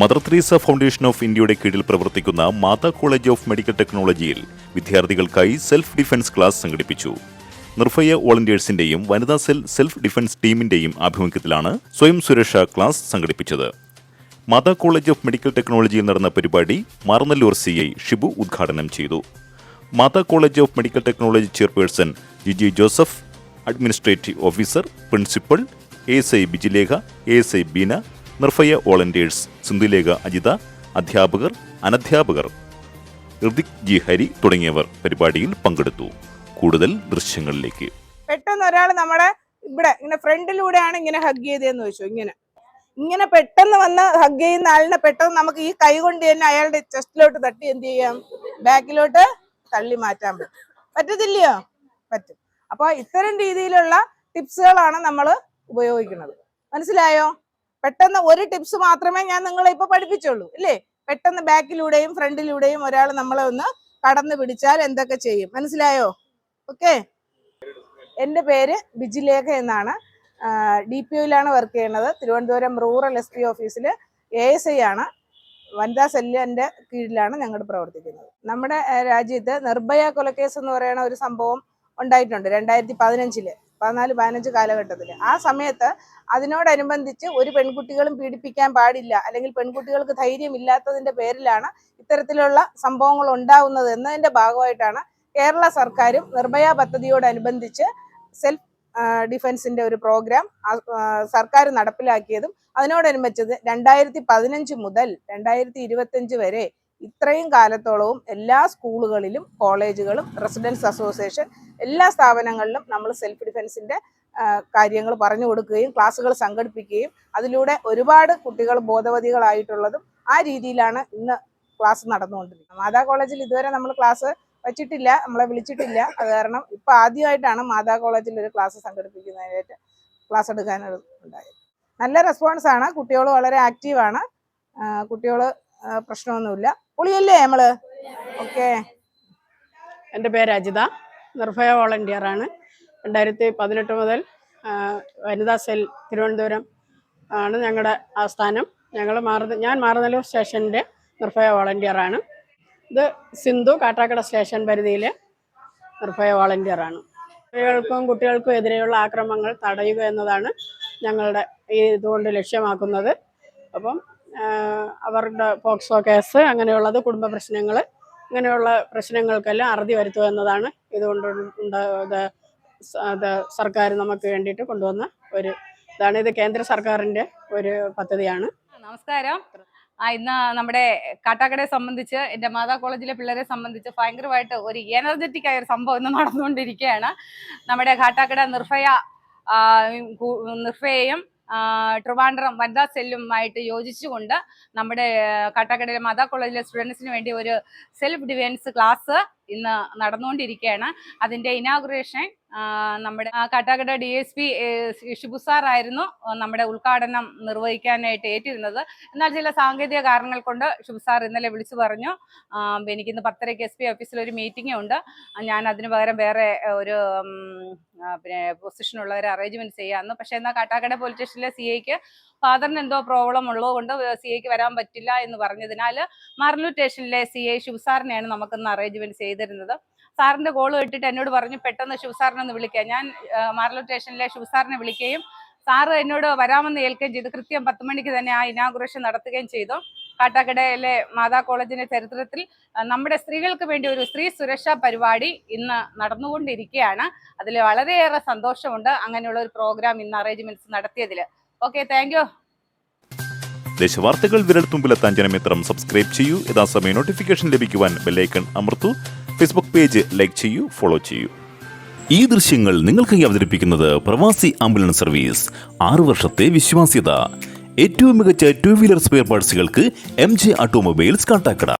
Mother threes foundation of ഇന്ത്യയുടെ കീഴിൽ പ്രവർത്തിക്കുന്ന മാതാ കോളേജ് ഓഫ് മെഡിക്കൽ ടെക്നോളജിയിൽ വിദ്യാർത്ഥികൾക്കായി സെൽഫ് ഡിഫൻസ് ക്ലാസ് സംഘടിപ്പിച്ചു. നിർഭയ വോളണ്ടിയേഴ്സിന്റെയും വനിതാ സെൽ സെൽഫ് ഡിഫൻസ് ടീമിന്റെയും ആഭിമുഖ്യത്തിലാണ് സ്വയം സുരക്ഷാ ക്ലാസ് സംഘടിപ്പിച്ചത്. മാതാ കോളേജ് ഓഫ് മെഡിക്കൽ ടെക്നോളജിയിൽ നടന്ന പരിപാടി മാറനല്ലൂർ സി ഐ ഷിബു ഉദ്ഘാടനം ചെയ്തു. Matha college of medical technology chairperson Jiji Joseph administrative officer principal A S I Bijilekha A S I Beena Nirbhaya volunteers Sindhulekha Ajitha അധ്യാപകർ അനധ്യാപകർ ഋതിക് ജി ഹരി തുടങ്ങിയവർ പരിപാടിയിൽ പങ്കെടുത്തു. കൂടുതൽ ദൃശ്യങ്ങളിലേക്ക്. പെട്ടെന്ന് ഒരാൾ നമ്മുടെ ഇവിടെ ഇങ്ങനെ ഫ്രണ്ടിലൂടെയാണ് ഇങ്ങനെ ഹഗ് ചെയ്തതെന്ന് വെച്ചു ഇങ്ങനെ. ഇങ്ങനെ പെട്ടെന്ന് വന്ന് ഹഗ് ചെയ്യുന്ന ആളിനെ പെട്ടെന്ന് നമുക്ക് ഈ കൈ കൊണ്ട് തന്നെ അയാളുടെ ചെസ്റ്റിലോട്ട് തട്ടി എന്ത് ചെയ്യാം? ബാക്കിലോട്ട് തള്ളി മാറ്റാൻ പറ്റും. പറ്റത്തില്ലയോ? പറ്റും. അപ്പൊ ഇത്തരം രീതിയിലുള്ള ടിപ്സുകളാണ് നമ്മൾ ഉപയോഗിക്കുന്നത്. മനസ്സിലായോ? പെട്ടെന്ന് ഒരു ടിപ്സ് മാത്രമേ ഞാൻ നിങ്ങളെ ഇപ്പൊ പഠിപ്പിച്ചുള്ളൂ ഇല്ലേ? പെട്ടെന്ന് ബാക്കിലൂടെയും ഫ്രണ്ടിലൂടെയും ഒരാൾ നമ്മളെ ഒന്ന് കടന്നു പിടിച്ചാൽ എന്തൊക്കെ ചെയ്യും? മനസ്സിലായോ? ഓക്കെ എന്റെ പേര് ബിജിലേഖ എന്നാണ്. ഡി പി ഒയിലാണ് വർക്ക് ചെയ്യുന്നത്. തിരുവനന്തപുരം റൂറൽ എസ് പി ഓഫീസിൽ എ എസ് ഐ ആണ്. വനിതാ സെല്ലിന്റെ കീഴിലാണ് ഞങ്ങൾ പ്രവർത്തിക്കുന്നത്. നമ്മുടെ രാജ്യത്ത് നിർഭയ കൊലക്കേസ് എന്ന് പറയുന്ന ഒരു സംഭവം ഉണ്ടായിട്ടുണ്ട് രണ്ടായിരത്തി പതിനഞ്ചിൽ. പതിനാല് പതിനഞ്ച് കാലഘട്ടത്തിൽ ആ സമയത്ത് അതിനോടനുബന്ധിച്ച് ഒരു പെൺകുട്ടികളും പീഡിപ്പിക്കാൻ പാടില്ല. അല്ലെങ്കിൽ പെൺകുട്ടികൾക്ക് ധൈര്യമില്ലാത്തതിന്റെ പേരിലാണ് ഇത്തരത്തിലുള്ള സംഭവങ്ങൾ ഉണ്ടാവുന്നത് എന്നതിന്റെ ഭാഗമായിട്ടാണ് കേരള സർക്കാരും നിർഭയ പദ്ധതിയോടനുബന്ധിച്ച് സെൽഫ് ഡിഫൻസിന്റെ ഒരു പ്രോഗ്രാം സർക്കാർ നടപ്പിലാക്കിയതും അതിനോടനുബന്ധിച്ചത് രണ്ടായിരത്തി പതിനഞ്ച് മുതൽ രണ്ടായിരത്തി ഇരുപത്തഞ്ച് വരെ ഇത്രയും കാലത്തോളവും എല്ലാ സ്കൂളുകളിലും കോളേജുകളും റെസിഡൻസ് അസോസിയേഷൻ എല്ലാ സ്ഥാപനങ്ങളിലും നമ്മൾ സെൽഫ് ഡിഫൻസിന്റെ കാര്യങ്ങൾ പറഞ്ഞു കൊടുക്കുകയും ക്ലാസ്സുകൾ സംഘടിപ്പിക്കുകയും അതിലൂടെ ഒരുപാട് കുട്ടികൾ ബോധവതികളായിട്ടുള്ളതും ആ രീതിയിലാണ് ഇന്ന് ക്ലാസ് നടന്നുകൊണ്ടിരിക്കുന്നത്. മാതാ കോളേജിൽ ഇതുവരെ നമ്മൾ ക്ലാസ് വെച്ചിട്ടില്ല നമ്മളെ വിളിച്ചിട്ടില്ല. അത് കാരണം ഇപ്പോൾ ആദ്യമായിട്ടാണ് മാതാ കോളേജിൽ ഒരു ക്ലാസ് സംഘടിപ്പിക്കുന്നതിനായിട്ട് ക്ലാസ് എടുക്കാൻ ഉണ്ടായത്. നല്ല റെസ്പോൺസാണ് കുട്ടികൾ വളരെ ആക്റ്റീവാണ്. കുട്ടികൾ പ്രശ്നമൊന്നുമില്ല. പൊളിയല്ലേ നമ്മൾ? ഓക്കെ. എന്റെ പേര് അജിത. നിർഭയ വോളണ്ടിയർ ആണ് രണ്ടായിരത്തി പതിനെട്ട് മുതൽ വനിതാ സെൽ തിരുവനന്തപുരം ആണ് ഞങ്ങളുടെ ആസ്ഥാനം. ഞങ്ങൾ മാറുന്ന ഞാൻ മാറുന്നല്ലൂർ സ്റ്റേഷന്റെ നിർഭയ വോളണ്ടിയർ ആണ് ഇത് സിന്ധു കാട്ടാക്കട സ്റ്റേഷൻ പരിധിയിലെ നിർഭയ വോളണ്ടിയർ ആണ് സ്ത്രീകൾക്കും കുട്ടികൾക്കും എതിരെയുള്ള ആക്രമങ്ങൾ തടയുക എന്നതാണ് ഞങ്ങളുടെ ഈ ഇതുകൊണ്ട് ലക്ഷ്യമാക്കുന്നത്. അപ്പം അവരുടെ പോക്സോ കേസ് അങ്ങനെയുള്ളത് കുടുംബ പ്രശ്നങ്ങൾ ഇങ്ങനെയുള്ള പ്രശ്നങ്ങൾക്കെല്ലാം അറുതി വരുത്തുക എന്നതാണ് ഇതുകൊണ്ട് ഉണ്ട- അത് സർക്കാർ നമുക്ക് വേണ്ടിയിട്ട് കൊണ്ടുവന്ന ഒരു ഇതാണ്. ഇത് കേന്ദ്ര സർക്കാരിന്റെ ഒരു പദ്ധതിയാണ്. നമസ്കാരം. ഇന്ന് നമ്മുടെ കാട്ടാക്കടയെ സംബന്ധിച്ച് എന്റെ മാതാ കോളേജിലെ പിള്ളേരെ സംബന്ധിച്ച് ഭയങ്കരമായിട്ട് ഒരു എനർജറ്റിക് ആയ ഒരു സംഭവം ഇന്ന് നടന്നുകൊണ്ടിരിക്കുകയാണ്. നമ്മുടെ കാട്ടാക്കട നിർഭയ നിർഭയയും ട്രിവാൻഡ്രം വനിതാ സെല്ലുമായിട്ട് യോജിച്ചുകൊണ്ട് നമ്മുടെ കാട്ടാക്കടയിലെ മാതാ കോളേജിലെ സ്റ്റുഡൻസിന് വേണ്ടി ഒരു സെൽഫ് ഡിഫെൻസ് ക്ലാസ് ഇന്ന് നടന്നുകൊണ്ടിരിക്കുകയാണ്. അതിന്റെ ഇനാഗുറേഷൻ നമ്മുടെ Kattakkada D S P Shibu sir ആയിരുന്നു നമ്മുടെ ഉദ്ഘാടനം നിർവഹിക്കാനായിട്ട് ഏറ്റിരുന്നത്. എന്നാൽ ചില സാങ്കേതിക കാരണങ്ങൾ കൊണ്ട് ഷിബു സാർ ഇന്നലെ വിളിച്ചു പറഞ്ഞു എനിക്കിന്ന് പത്തരയ്ക്ക് എസ് പി ഓഫീസിൽ ഒരു മീറ്റിംഗ് ഉണ്ട്. ഞാൻ അതിന് പകരം വേറെ ഒരു പിന്നെ പൊസിഷനുള്ളവരെ അറേഞ്ച്മെന്റ് ചെയ്യാമെന്ന് പക്ഷെ എന്നാൽ കാട്ടാക്കട പോലീസ് സ്റ്റേഷനിലെ സി ഐക്ക് ഫാദറിന് എന്തോ പ്രോബ്ലം ഉള്ളതുകൊണ്ട് സി ഐക്ക് വരാൻ പറ്റില്ല എന്ന് പറഞ്ഞതിനാൽ മാർലൂർ സ്റ്റേഷനിലെ സി ഐ ഷിബു സാറിനെയാണ് നമുക്കിന്ന് അറേഞ്ച്മെന്റ് ചെയ്തിരുന്നത്. സാറിന്റെ കോൾ കേട്ടിട്ട് എന്നോട് പറഞ്ഞു പെട്ടെന്ന് ശിവസാറിനെ ഒന്ന് വിളിക്കുക ഞാൻ മാർലോ സ്റ്റേഷനിലെ ശിവസാറിനെ വിളിക്കുകയും സാറ് എന്നോട് വരാമെന്ന് ഏൽക്കുകയും ചെയ്തു. കൃത്യം പത്ത് മണിക്ക് തന്നെ ആ ഇനാഗുറേഷൻ നടത്തുകയും ചെയ്തു. കാട്ടാക്കടയിലെ മാതാ കോളേജിന്റെ ചരിത്രത്തിൽ നമ്മുടെ സ്ത്രീകൾക്ക് വേണ്ടി ഒരു സ്ത്രീ സുരക്ഷാ പരിപാടി ഇന്ന് നടന്നുകൊണ്ടിരിക്കുകയാണ്. അതിൽ വളരെയേറെ സന്തോഷമുണ്ട് അങ്ങനെയുള്ള ഒരു പ്രോഗ്രാം ഇന്ന് അറേഞ്ച്മെന്റ്സ് നടത്തിയതിൽ ഓക്കെ താങ്ക് യു ദേശവാർത്തകൾ വിരൽത്തുമ്പിലെത്താൻ ജനമിത്രം സബ്സ്ക്രൈബ് ചെയ്യൂ. യഥാസമയം നോട്ടിഫിക്കേഷൻ ലഭിക്കുവാൻ ബെല്ലൈക്കൺ അമർത്തു. ഫേസ്ബുക്ക് പേജ് ലൈക്ക് ചെയ്യൂ ഫോളോ ചെയ്യൂ ഈ ദൃശ്യങ്ങൾ നിങ്ങൾക്കായി അവതരിപ്പിക്കുന്നത് പ്രവാസി ആംബുലൻസ് സർവീസ്. ആറു വർഷത്തെ വിശ്വാസ്യത. ഏറ്റവും മികച്ച ടു വീലർ സ്പെയർ പാർട്സുകൾക്ക് എം ജെ ഓട്ടോമൊബൈൽസ് കാട്ടാക്കട